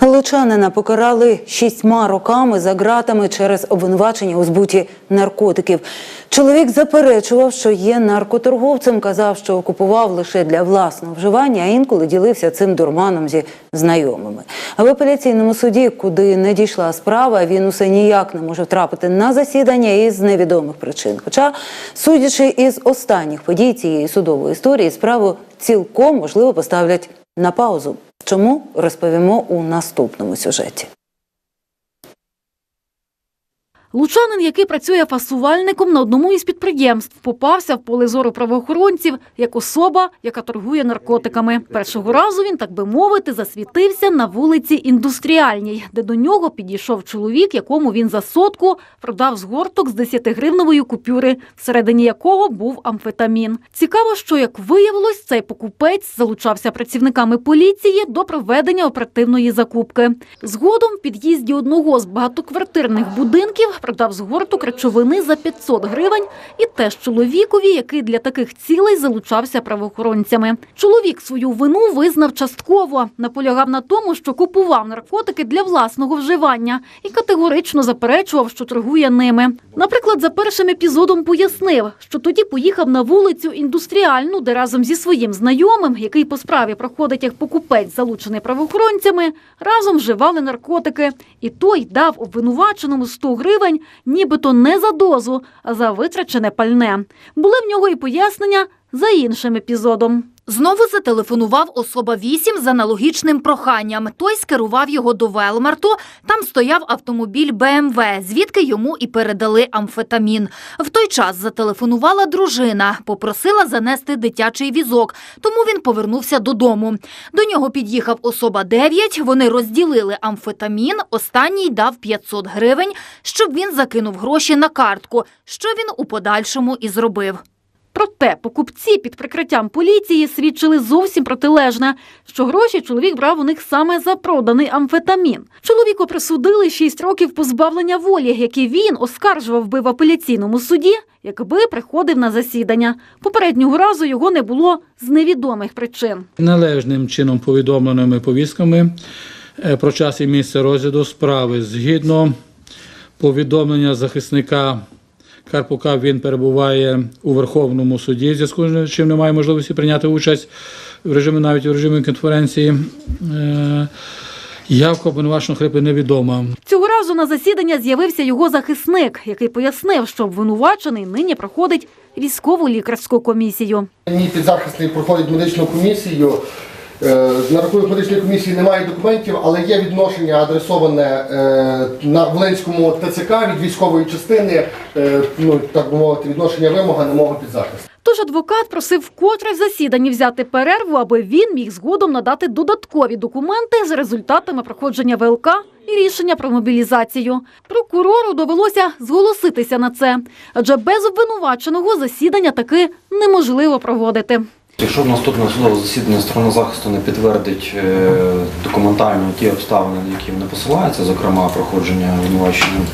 Лучанина покарали шістьма роками за ґратами через обвинувачення у збуті наркотиків. Чоловік заперечував, що є наркоторговцем, казав, що купував лише для власного вживання, а інколи ділився цим дурманом зі знайомими. А в апеляційному суді, куди не дійшла справа, він усе ніяк не може втрапити на засідання із невідомих причин. Хоча, судячи із останніх подій цієї судової історії, справу цілком можливо поставлять на паузу. Чому розповімо у наступному сюжеті? Лучанин, який працює фасувальником на одному із підприємств, попався в поле зору правоохоронців як особа, яка торгує наркотиками. Першого разу він, так би мовити, засвітився на вулиці Індустріальній, де до нього підійшов чоловік, якому він за сотку продав згорток з 10-гривнової купюри, всередині якого був амфетамін. Цікаво, що як виявилось, цей покупець залучався працівниками поліції до проведення оперативної закупки. Згодом в під'їзді одного з багатоквартирних будинків продав згорток речовини за 500 гривень і теж чоловікові, який для таких цілей залучався правоохоронцями. Чоловік свою вину визнав частково, наполягав на тому, що купував наркотики для власного вживання і категорично заперечував, що торгує ними. Наприклад, за першим епізодом пояснив, що тоді поїхав на вулицю індустріальну, де разом зі своїм знайомим, який по справі проходить як покупець, залучений правоохоронцями, разом вживали наркотики. І той дав обвинуваченому 100 гривень, нібито не за дозу, а за витрачене пальне. Були в нього і пояснення за іншим епізодом. Знову зателефонував особа 8 з аналогічним проханням. Той скерував його до Велмарту. Там стояв автомобіль БМВ, звідки йому і передали амфетамін. В той час зателефонувала дружина, попросила занести дитячий візок, тому він повернувся додому. До нього під'їхав особа 9, вони розділили амфетамін, останній дав 500 гривень, щоб він закинув гроші на картку, що він у подальшому і зробив. Проте покупці під прикриттям поліції свідчили зовсім протилежне, що гроші чоловік брав у них саме за проданий амфетамін. Чоловіку присудили 6 років позбавлення волі, які він оскаржував би в апеляційному суді, якби приходив на засідання. Попереднього разу його не було з невідомих причин. належним чином повідомленими повістками е, про час і місце розгляду справи. Згідно повідомлення захисника Карпука, він перебуває у Верховному суді, в зв'язку з чим немає можливості прийняти участь в режимі, навіть у режимі конференції. Е, Явка обвинуваченого хрипи невідома. Цього разу на засідання з'явився його захисник, який пояснив, що обвинувачений нині проходить військову лікарську комісію. Мій підзахисний проходить медичну комісію. Е, На рахунок медичної комісії немає документів, але є відношення адресоване е, на Волинському ТЦК від військової частини, е, ну так би мовити, відношення вимога на мого підзахиста. Тож адвокат просив вкотре в засіданні взяти перерву, аби він міг згодом надати додаткові документи з результатами проходження ВЛК і рішення про мобілізацію. Прокурору довелося зголоситися на це, адже без обвинуваченого засідання таки неможливо проводити. Якщо в наступне судове засідання сторона захисту не підтвердить е, документально ті обставини, на які вони посилаються, зокрема проходження обвинуваченням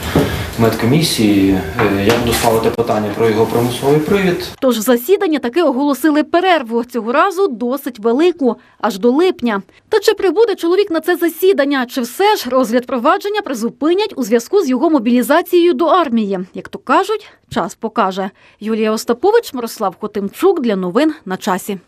медкомісії, е, я буду ставити питання про його примусовий привід. Тож в засіданні таки оголосили перерву цього разу досить велику, аж до липня. Та чи прибуде чоловік на це засідання, чи все ж розгляд провадження призупинять у зв'язку з його мобілізацією до армії? Як то кажуть, час покаже. Юлія Остапович, Мирослав Хотимчук для новин на часі.